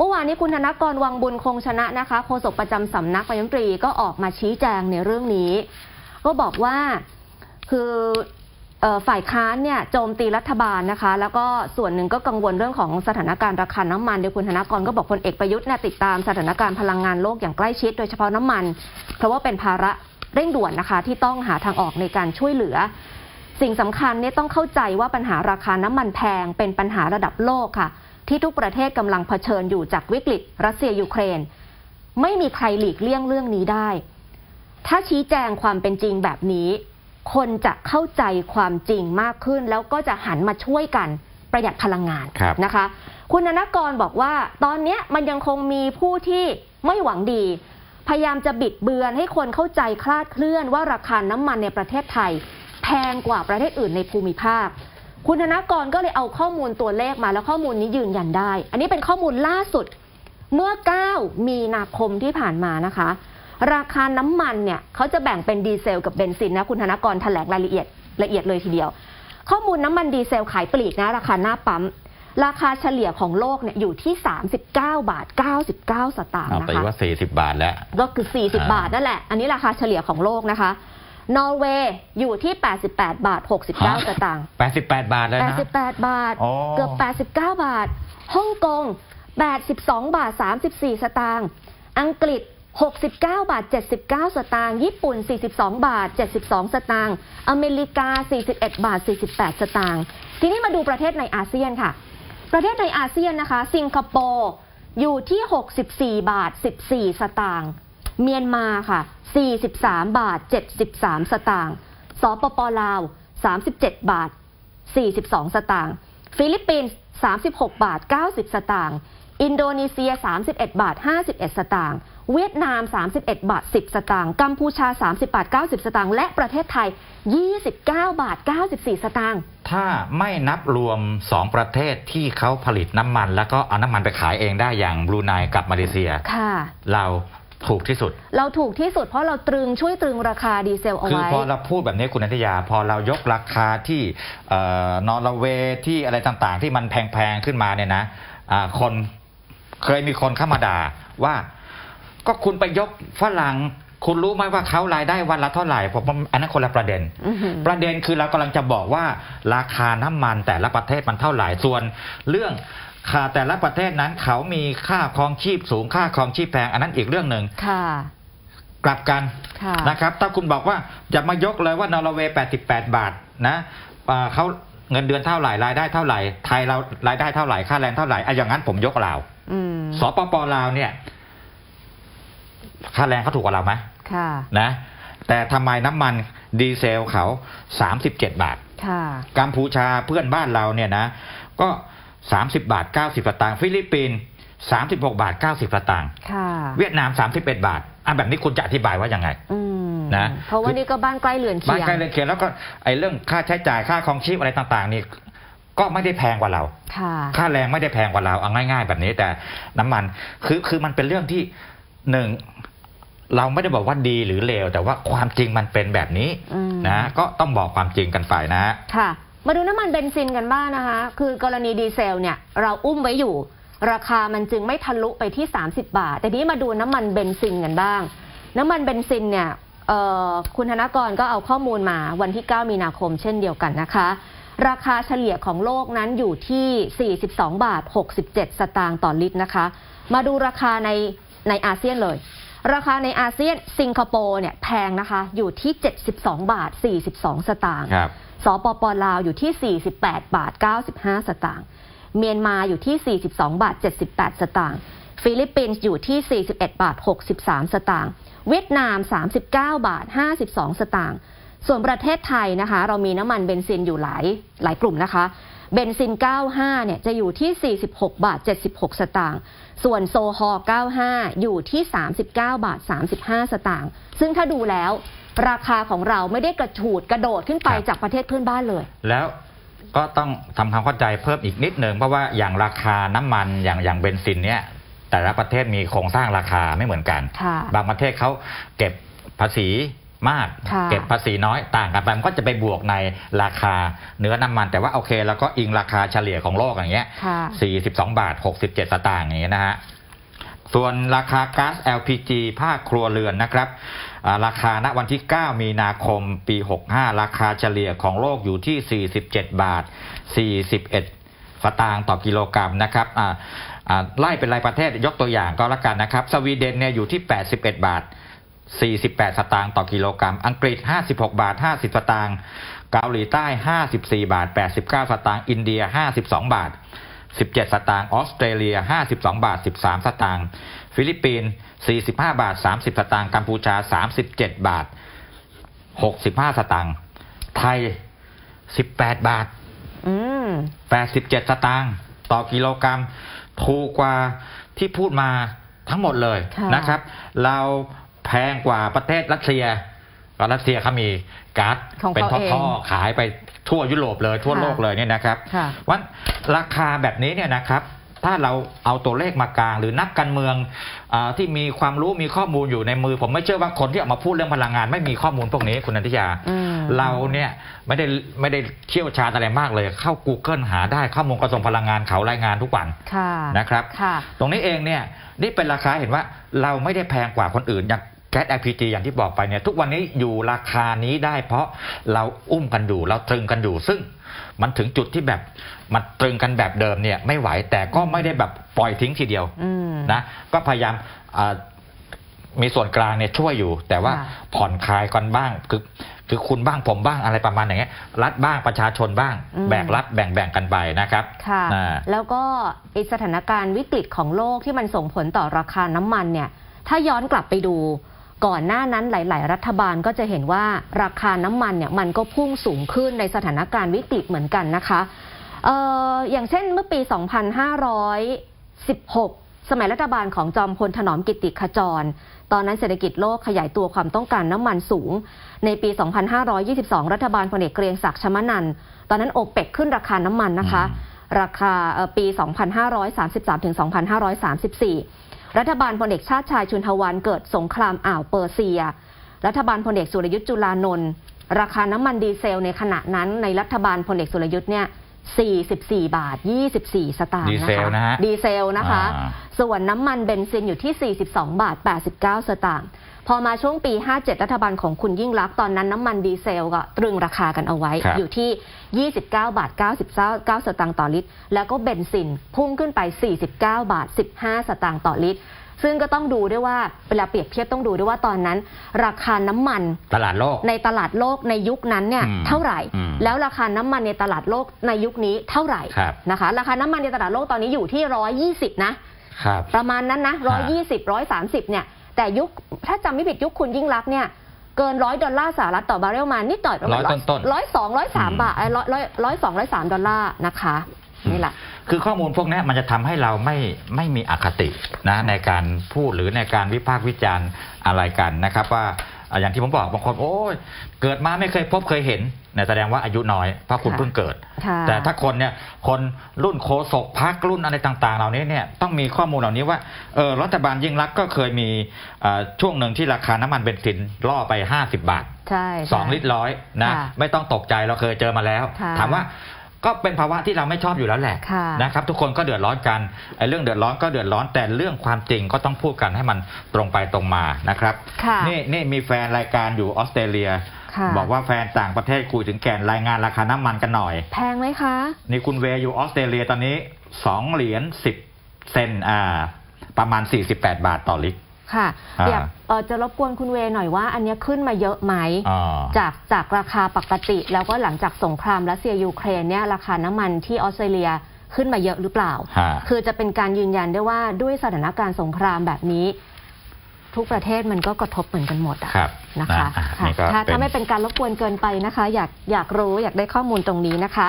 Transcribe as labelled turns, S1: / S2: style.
S1: เมื่อวานนี้คุณธนกรวังบุญคงชนะนะคะโฆษกประจำสำนักนายมนตรีก็ออกมาชี้แจงในเรื่องนี้ ก็บอกว่าคือเอ่อฝ่ายค้านเนี่ยโจมตีรัฐบาลนะคะ แล้วก็ส่วนหนึ่งก็กังวลเรื่องของสถานการณ์ราคาน้ำมันโดยคุณธนกรก็บอกพลเอกประยุทธ์เนี่ยติดตามสถานการณ์พลังงานโลกอย่างใกล้ชิด โดยเฉพาะน้ำมัน เพราะว่าเป็นภาระเร่งด่วนนะคะ ที่ต้องหาทางออกในการช่วยเหลือ สิ่งสำคัญเนี่ยต้องเข้าใจว่าปัญหาราคาน้ำมันแพงเป็นปัญหาระดับโลกค่ะ ที่ทุกประเทศกำลังเผชิญอยู่จากวิกฤตรัสเซียยูเครน ไม่มีใครหลีกเลี่ยงเรื่องนี้ได้ ถ้าชี้แจงความเป็นจริงแบบนี้ คนจะเข้าใจความจริงมากขึ้น แล้วก็จะหันมาช่วยกันประหยัดพลังงาน
S2: ครับ
S1: นะคะ คุณนนกรบอกว่าตอนเนี้ยมันยังคงมีผู้ที่ไม่หวังดี พยายามจะบิดเบือนให้คนเข้าใจคลาดเคลื่อนว่าราคาน้ำมันในประเทศไทย แพงกว่าประเทศอื่นในภูมิภาค คุณธนกรก็เลยเอาข้อมูลตัวเลขมาแล้วข้อมูลนี้ยืนยันได้ อันนี้เป็นข้อมูลล่าสุดเมื่อ 9 มีนาคมที่ผ่านมานะคะ ราคาน้ำมันเนี่ยเขาจะแบ่งเป็นดีเซลกับเบนซินนะคุณธนกรแถลงรายละเอียดละเอียดเลยทีเดียว ข้อมูลน้ำมันดีเซลขายปลีกนะ ราคาหน้าปั๊ม ราคาเฉลี่ยของโลกเนี่ยอยู่ที่ 39 บาท 99 สตางค์
S2: เอา
S1: นะ
S2: ตี
S1: คะ
S2: ว่า 40 บาทแล้ว
S1: ก็คือ 40
S2: อ่า
S1: บาทนั่นแหละ อันนี้ราคาเฉลี่ยของโลกนะคะ นอร์เวย์อยู่ที่ 88 บาท 69 สตางค์
S2: 88 บาทเลยนะ
S1: 88 บาท
S2: อ๋อ
S1: เกือบ 89 บาท ฮ่องกง 82 บาท 34 สตางค์ อังกฤษ 69 บาท 79 สตางค์ ญี่ปุ่น 42 บาท 72 สตางค์ อเมริกา 41 บาท 48 สตางค์ ทีนี้มาดูประเทศในอาเซียนค่ะ ประเทศในอาเซียนนะคะ สิงคโปร์อยู่ที่ 64 บาท 14 สตางค์ เมียนมาค่ะ 43 บาท 73 สตางค์สปปลาว 37 บาท 42 สตางค์ฟิลิปปินส์ 36 บาท 90 สตางค์อินโดนีเซีย 31 บาท 51 สตางค์ เวียดนาม 31 บาท 10 สตางค์ กัมพูชา 30 บาท 90 สตางค์ และประเทศไทย 29 บาท 94 สตางค์
S2: ถ้าไม่นับรวม 2 ประเทศที่เขาผลิตน้ำมัน แล้วก็เอาน้ำมันไปขายเองได้อย่างบรูไนกับมาเลเซีย
S1: ค่ะ
S2: เรา ถูกที่สุด
S1: เราถูกที่สุดเพราะเราตรึงช่วยตรึงราคาดีเซลเอา
S2: คือ
S1: ไว้
S2: พอเราพูดแบบนี้คุณนัทยา พอเรายกราคาที่เอ่อนอร์เวย์ที่อะไรต่างๆ ที่มันแพงๆขึ้นมาเนี่ยนะอ่าคนเคยมีคนเข้ามาด่าว่า ก็คุณไปยกฝรั่งคุณรู้ไหมว่าเขารายได้วันละเท่าไหร่ผมว่าอันนั้นคนละประเด็น
S1: อื้อหือ
S2: ประเด็นคือเรากำลังจะบอกว่าราคาน้ำมันแต่ละประเทศมันเท่าไหร่ส่วนเรื่อง ค่าแต่ละประเทศนั้นเขามีค่าครองชีพสูงค่าครองชีพแพงอันนั้นอีกเรื่องหนึ่ง
S1: ค่ะ
S2: กลับกัน
S1: ค่ะ
S2: นะครับ ถ้าคุณบอกว่าจะมายกเลยว่านอร์เวย์88 บาทนะอ่าเขาเงินเดือนเท่าไหร่รายได้เท่าไหร่ไทยเรารายได้เท่าไหร่ค่าแรงเท่าไหร่อะอย่างนั้นผมยกลาว
S1: อืม
S2: สปปลาวเนี่ย ค่าแรงเขาถูกกว่าเราไหม
S1: ค่ะ
S2: นะ แต่ทำไมน้ำมันดีเซลเขา37บาท
S1: ค่ะ
S2: กัมพูชาเพื่อนบ้านเราเนี่ยนะ ก็ 30 บาท 90สตางค์ฟิลิปปินส์36 บาท 90สตางค์
S1: ค่ะ
S2: เวียดนาม 31 บาทอะแบบนี้คุณจะอธิบายว่ายังไง
S1: อืม
S2: นะ
S1: เพราะว่านี่ก็บ้านใกล้เรือน
S2: บ้า
S1: เคี
S2: น
S1: ยง
S2: ใกล้เลยเคียงแล้วก็ไอ้เรื่องค่าใช้จ่ายค่าครองชีพอะไรต่างๆ นี่ก็ไม่ได้แพงกว่าเรา
S1: ค่ะ
S2: ค่าแรงไม่ได้แพงกว่าเราเอาง่าย ๆ แบบนี้แต่น้ำมันคือคือมันเป็นเรื่องที่หนึ่งเราไม่ได้บอกว่าดีหรือเลวแต่ว่าความจริงมันเป็นแบบนี้
S1: อืม
S2: นะก็ต้องบอกความจริงกันไปนะ
S1: ค่ะ มาดูน้ำมันเบนซินกันบ้างนะคะ คือกรณีดีเซลเนี่ยเราอุ้มไว้อยู่ ราคามันจึงไม่ทะลุไปที่ 30 บาท แต่นี้มาดูน้ำมันเบนซินกันบ้าง น้ำมันเบนซินเนี่ยคุณธนกรก็เอาข้อมูลมาวันที่ 9 มีนาคมเช่นเดียวกันนะคะ ราคาเฉลี่ยของโลกนั้นอยู่ที่ 42 บาท 67 สตางค์ต่อลิตรนะคะ มาดูราคาในในอาเซียนเลย ราคาในอาเซียนสิงคโปร์เนี่ยแพงนะคะอยู่ที่ 72 บาท 42 สตางค์ สปปลาวอยู่ที่ 48 บาท 95 สตางค์ เมียนมาอยู่ที่ 42 บาท 78 สตางค์ ฟิลิปปินส์อยู่ที่ 41 บาท 63 สตางค์ เวียดนาม 39 บาท 52 สตางค์ ส่วนประเทศไทยนะคะ เรามีน้ำมันเบนซินอยู่หลายหลายกลุ่มนะคะ เบนซิน 95 เนี่ยจะอยู่ที่ 46 บาท 76 สตางค์ ส่วนโซฮอล์95 อยู่ที่ 39 บาท 35 สตางค์ ซึ่งถ้าดูแล้วราคาของเราไม่ได้กระฉูดกระโดดขึ้นไป
S2: ครับ
S1: จากประเทศเพื่อนบ้านเลย
S2: แล้วก็ต้องทำความเข้าใจเพิ่มอีกนิดหนึ่งเพราะว่าอย่างราคาน้ำมันอย่างอย่างเบนซินเนี่ยแต่ละประเทศมีโครงสร้างราคาไม่เหมือนกัน
S1: ค่ะ
S2: บางประเทศเขาเก็บภาษีมาก
S1: ค่ะ
S2: เก็บภาษีน้อยต่างกันไปมันก็จะไปบวกในราคาเนื้อน้ำมัน แต่ว่าโอเคแล้วก็อิงราคาเฉลี่ยของโลกอย่างเงี้ย
S1: ค่ะ
S2: 42 บาท 67 สตางค์อย่างเงี้ยนะฮะ ส่วนราคาก๊าซ LPG ภาคครัวเรือนนะครับอ่า ราคาณวันที่ 9 มีนาคมปี 65 ราคาเฉลี่ยของโลกอยู่ที่ 47 บาท 41 สตางค์ต่อกิโลกรัมนะครับไล่เป็นรายประเทศยกตัวอย่างก็แล้วกันนะครับ สวีเดนเนี่ยอยู่ที่ 81 บาท 48 สตางค์ต่อกิโลกรัม อังกฤษ 56 บาท 50 สตางค์ เกาหลีใต้ 54 บาท 89 สตางค์ อินเดีย 52 บาท 17 สตางค์ ออสเตรเลีย 52 บาท 13 สตางค์ ฟิลิปปินส์45 บาท 30 สตางค์กัมพูชา 37 บาท 65 สตางค์ไทย 18 บาท
S1: อืม
S2: 87 สตางค์ต่อกิโลกรัมถูกกว่าที่พูดมาทั้งหมดเลย
S1: ค่ะ
S2: นะครับ เราแพงกว่าประเทศรัสเซียก็รัสเซียเขามีก๊าซ
S1: ของ
S2: เป็น
S1: เขาเอง
S2: ท่อๆขายไปทั่วยุโรปเลยทั่ว
S1: ค่ะ
S2: โลกเลยเนี่ยนะครับ
S1: ค่ะ
S2: วันราคาแบบนี้เนี่ยนะครับ ถ้าเราเอาตัวเลขมากลาง หรือนักการเมืองอาที่มีความรู้มีข้อมูลอยู่ในมือ ผมไม่เชื่อว่าคนที่ออกมาพูดเรื่องพลังงาน ไม่มีข้อมูลพวกนี้คุณนันทิยา
S1: อืม
S2: เราเนี่ยไม่ได้ไม่ได้เชี่ยวชาญอะไรมากเลย เข้า Google หาได้ข้อมูลกระทรวงพลังงานเขารายงานทุกวัน
S1: ค่ะ
S2: นะครับ
S1: ค่ะ
S2: ตรงนี้เองเนี่ยนี่เป็นราคาเห็นว่าเราไม่ได้แพงกว่าคนอื่นอย่าง แก๊ส LPG อย่างที่บอกไปเนี่ยทุกวันนี้อยู่ราคานี้ได้ เพราะเราอุ้มกันอยู่เราตรึงกันอยู่ ซึ่งมันถึงจุดที่แบบมันตรึงกันแบบเดิมเนี่ยไม่ไหวแต่ก็ไม่ได้แบบปล่อยทิ้งทีเดียว
S1: อืม
S2: นะก็พยายามอ่ามีส่วนกลางเนี่ยช่วยอยู่ แต่ว่า
S1: ค่ะ
S2: ผ่อนคลายกันบ้างคือคือคุณบ้างผมบ้างอะไรประมาณอย่างเงี้ยรัฐบ้างประชาชนบ้าง
S1: อืม
S2: แบกรับแบ่งแบ่งกันไปนะครับ
S1: ค่ะ
S2: อ่า
S1: แล้วก็ไอสถานการณ์วิกฤตของโลกที่มันส่งผลต่อราคาน้ำมันเนี่ย ถ้าย้อนกลับไปดู ก่อนหน้านั้นหลาย ๆ รัฐบาลก็จะเห็นว่าราคาน้ำมันเนี่ยมันก็พุ่งสูงขึ้นในสถานการณ์วิกฤตเหมือนกันนะคะเอออย่างเช่นเมื่อปี 2516 สมัยรัฐบาลของจอมพลถนอมกิติขจร ตอนนั้นเศรษฐกิจโลกขยายตัวความต้องการน้ำมันสูง ในปี 2522 รัฐบาลพลเอกเกรียงศักดิ์ชมนันท์ตอนนั้นโอเปกขึ้นราคาน้ำมันนะคะ ราคาเอ่อปี 2533 ถึง 2534 รัฐบาลพลเอกชาติชายชุนทวันเกิดสงครามอ่าวเปอร์เซีย รัฐบาลพลเอกสุรยุทธ์จุลานนท์ราคาน้ำมันดีเซลในขณะนั้นในรัฐบาลพลเอกสุรยุทธ์เนี่ย44 บาท 24 สตางค์
S2: ดี
S1: นะ
S2: เซล
S1: คะ
S2: นะฮะ
S1: ดีเซลนะคะ
S2: อ่า
S1: ส่วนน้ำมันเบนซินอยู่ที่ 42 บาท 89 สตางค์ พอมาช่วงปี 57 รัฐบาลของคุณยิ่งรักษณ์ตอนนั้นน้ำมันดีเซลก็ตรึงราคากันเอาไว้
S2: ครับ
S1: อยู่ที่ 29 บาท 99 สตางค์ต่อลิตร แล้วก็เบนซินพุ่งขึ้นไป 49 บาท 15 สตางค์ต่อลิตร ซึ่งก็ต้องดูด้วยว่าเวลาเปรียบเทียบต้องดูด้วยว่าตอนนั้น ราคาน้ำมัน
S2: ตลาดโลก
S1: ในตลาดโลกในยุคนั้นเนี่ย
S2: อืม
S1: เท่าไหร่
S2: อืม
S1: แล้วราคาน้ำมันในตลาดโลกในยุคนี้เท่าไหร่
S2: ครับ
S1: นะคะ ราคาน้ำมันในตลาดโลกตอนนี้อยู่ที่ 120 นะ
S2: ครับ
S1: ประมาณนั้นนะ 120 130 เนี่ย แต่ยุคถ้าจำไม่ผิดยุคคุณยิ่งรักษณ์เนี่ยเกินร้อยดอลลาร์สหรัฐต่อบาร์เรลมานิดหน่อยประมาณ
S2: ร้อยต้นๆ
S1: ร้อยสองร้อยสาม
S2: อืม
S1: บาทร้อยร้อยร้อยสองร้อยสามดอลลาร์นะคะนี่แหละ
S2: คือข้อมูลพวกนี้มันจะทำให้เราไม่ไม่มีอคตินะในการพูดหรือในการวิพากษ์วิจารณ์อะไรกันนะครับว่า อะอย่างที่ผมบอกบางคนโอ้ยเกิดมาไม่เคยพบเคยเห็นเนี่ยแสดงว่าอายุน้อยเพราะคุณ
S1: ค่ะ
S2: เพิ่งเกิด
S1: ค่ะ
S2: แต่ถ้าคนเนี่ยคนรุ่นโคศกพักรุ่นอะไรต่าง ๆ เหล่านี้เนี่ยต้องมีข้อมูลเหล่านี้ว่าเออรัฐบาลยิ่งรักษณ์ก็เคยมีอ่าช่วงหนึ่งที่ราคาน้ำมันเบนซินล่อไป 50 บาท
S1: ใช่
S2: สอง
S1: ใช่
S2: ลิตรร้อยนะ
S1: ค่ะ
S2: ไม่ต้องตกใจเราเคยเจอมาแล้ว
S1: ค่ะ
S2: ถามว่า ก็เป็นภาวะที่เราไม่ชอบอยู่แล้วแหละ
S1: ค่ะ
S2: นะครับ ทุกคนก็เดือดร้อนกันไอ้เรื่องเดือดร้อนก็เดือดร้อนแต่เรื่องความจริงก็ต้องพูดกันให้มันตรงไปตรงมานะครับ
S1: ค่ะ
S2: นี่นี่มีแฟนรายการอยู่ออสเตรเลีย
S1: ค่ะ
S2: บอกว่าแฟนต่างประเทศคุยถึงแกนรายงานราคาน้ำมันกันหน่อย
S1: แพงไหมคะ
S2: นี่คุณเวย์อยู่ออสเตรเลียตอนนี้2เหรียญ10เซนอ่าประมาณ 48 บาทต่อลิตร
S1: ค่ะ
S2: อ่า
S1: อยากเอ่อจะรบกวนคุณเวย์หน่อยว่า อันเนี้ยขึ้นมาเยอะไหม
S2: อ่า
S1: จากจากราคาปกติ แล้วก็หลังจากสงครามรัสเซียยูเครนเนี่ยราคาน้ำมันที่ออสเตรเลียขึ้นมาเยอะหรือเปล่า
S2: ฮะ
S1: คือจะเป็นการยืนยันได้ว่าด้วยสถานการณ์สงครามแบบนี้ ทุกประเทศมันก็กระทบเหมือนกันหมดอะ
S2: ครับ
S1: นะคะ
S2: อ่
S1: ค่ะ
S2: นี่ก็
S1: ถ้า
S2: เป็น
S1: ถ้าไม่เป็นการรบกวนเกินไปนะคะ อยากอยากรู้อยากได้ข้อมูลตรงนี้นะคะ